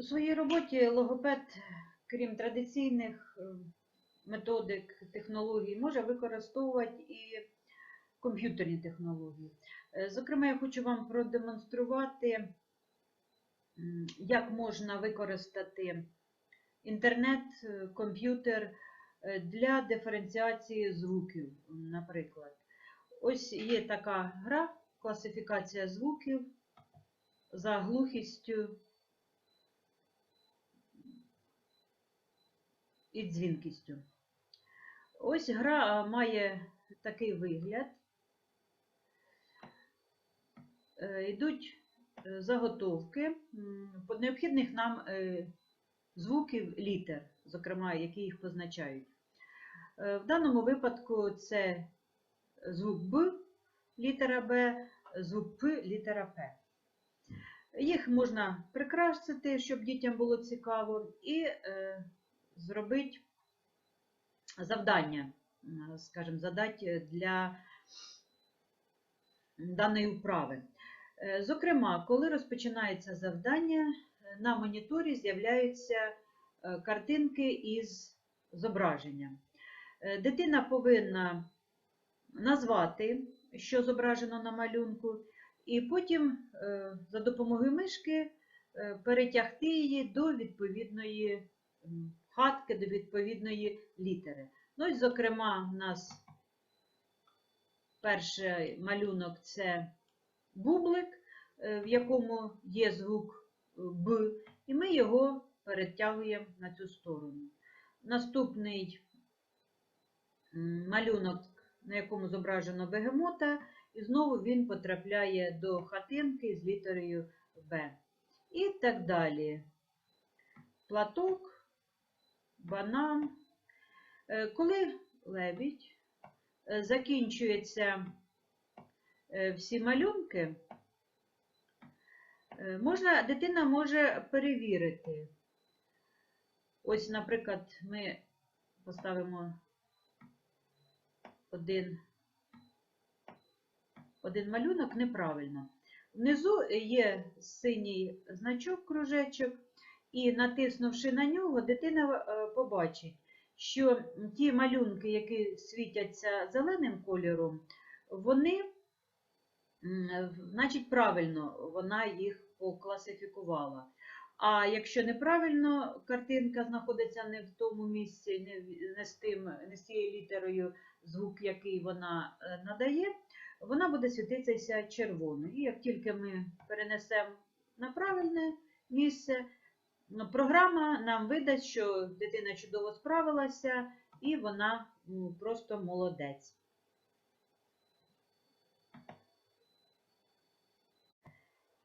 У своїй роботі логопед, крім традиційних е, методик, технологій, може використовувати і комп'ютерні технології. Е, Зокрема, я хочу вам продемонструвати, як можна використати інтернет, е, комп'ютер для диференціації звуків, наприклад. Ось є така гра, класифікація звуків за глухістю і дзвінкістю. Ось гра має такий вигляд. Е, Йдуть е, заготовки по необхідних нам е, звуків літер, зокрема, які їх позначають. В даному випадку це звук Б, літера Б, звук П, літера П. Їх можна прикрасити, щоб дітям було цікаво, і зробити завдання, скажімо, задати для даної вправи. Е, Зокрема, коли розпочинається завдання, е, на моніторі з'являються е, картинки із зображенням. Е, Дитина повинна назвати, що зображено на малюнку, і потім е, за допомогою мишки е, перетягти її до відповідної хатки, до відповідної літери. Ну, ось, зокрема, у нас перший малюнок це бублик, е, в якому є звук е, Б, і ми його перетягуємо на цю сторону. Наступний малюнок, на якому зображено бегемота, і знову він потрапляє до хатинки з літерою Б. І так далі. Платок, банан. Е, Коли лебідь е, закінчується е, всі малюнки, можна, дитина може перевірити. Ось, наприклад, ми поставимо один, один малюнок неправильно. Внизу є синій значок, кружечок, і натиснувши на нього, дитина е, побачить, що ті малюнки, які світяться зеленим кольором, вони, значить, правильно вона їх покласифікувала. А якщо неправильно картинка знаходиться не в тому місці, не, не, з, тим, не з тією літерою, звук, який вона е, надає, вона буде світитися червоною. І як тільки ми перенесемо на правильне місце, програма нам видасть, що дитина чудово справилася і вона просто молодець.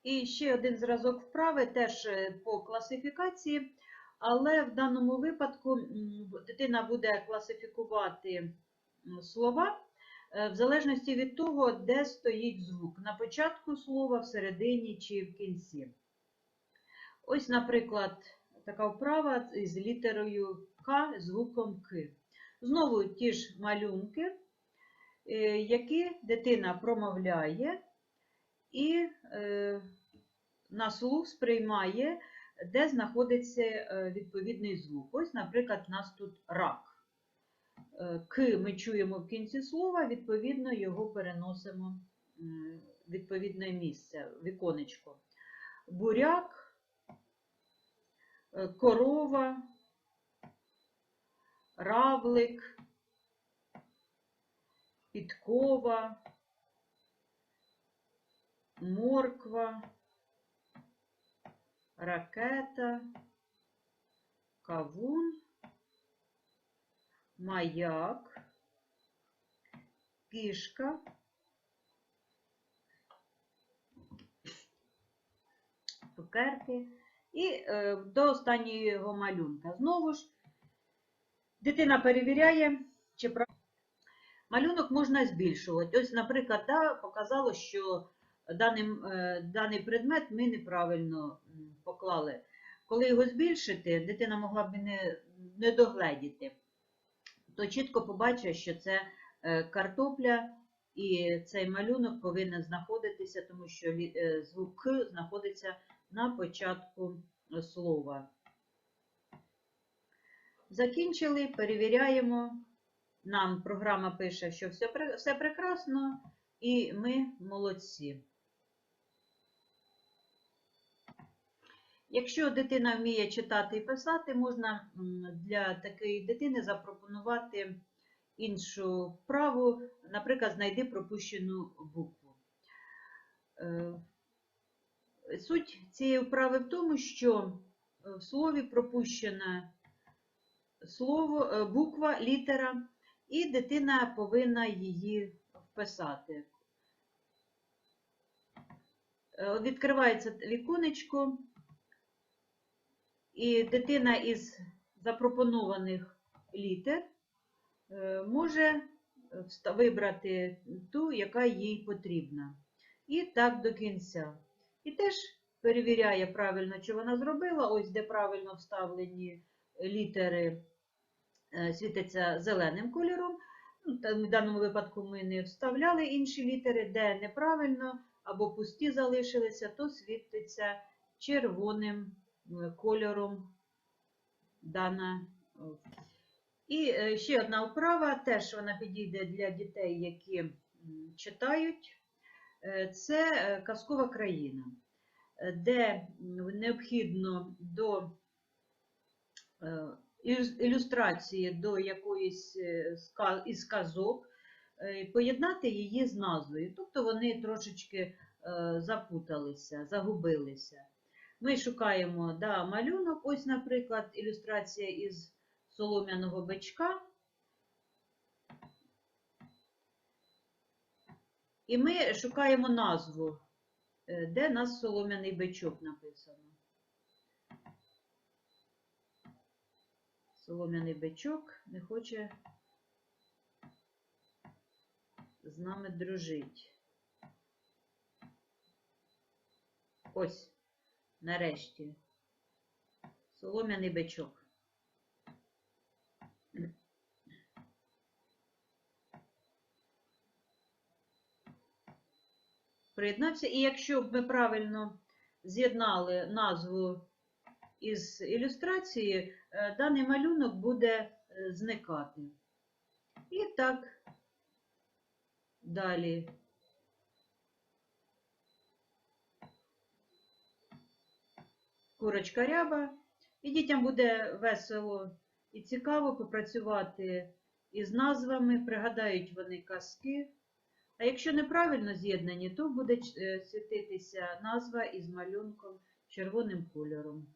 І ще один зразок вправи теж е, по класифікації, але в даному випадку дитина буде класифікувати слова е, в залежності від того, де стоїть звук, на початку слова, всередині чи в кінці. Ось, наприклад, така вправа з літерою К, звуком К. Знову ті ж малюнки, е, які дитина промовляє і е, на слух сприймає, де знаходиться е, відповідний звук. Ось, наприклад, у нас тут рак. К ми чуємо в кінці слова, відповідно, його переносимо в відповідне місце, віконечко. Буряк, корова, равлик, підкова, морква, ракета, кавун, маяк, кішка, цукерки і е, до останнього малюнка. Знову ж дитина перевіряє, чи правильно. Малюнок можна збільшувати. Ось, наприклад, да, показало, що даний, е, даний предмет ми неправильно поклали. Коли його збільшити, дитина могла б не, не догледіти, то чітко побачить, що це е, картопля, і цей малюнок повинен знаходитися, тому що звук знаходиться на початку е, слова. Закінчили, перевіряємо. Нам програма пише, що все, все прекрасно, і ми молодці. Якщо дитина вміє читати і писати, можна для такої дитини запропонувати іншу вправу, наприклад, знайди пропущену букву. Е, Суть цієї вправи в тому, що в слові пропущена слово, е, буква, літера, і дитина повинна її вписати. Е, Відкривається віконечко, і дитина із запропонованих літер е, може вибрати ту, яка їй потрібна. І так до кінця. І теж перевіряє правильно, чи вона зробила. Ось де правильно вставлені літери е, світяться зеленим кольором. Ну, В даному випадку ми не вставляли інші літери, де неправильно або пусті залишилися, то світиться червоним е, кольором дана. І е, ще одна вправа, теж вона підійде для дітей, які читають. Е, Це е, казкова країна, е, де необхідно до ілюстрації до якоїсь із казок поєднати її з назвою. Тобто вони трошечки запуталися, загубилися. Ми шукаємо да, малюнок, ось, наприклад, ілюстрація із солом'яного бичка. І ми шукаємо назву, е, де нас солом'яний бичок написано. Солом'яний бичок не хоче з нами дружить. Ось, нарешті. Солом'яний бичок. Приєднався. І якщо б ми правильно з'єднали назву із ілюстрації, е, даний малюнок буде е, зникати. І так далі. Курочка ряба. І дітям буде весело і цікаво попрацювати із назвами, пригадають вони казки. А якщо неправильно з'єднані, то буде е, світитися назва із малюнком червоним кольором.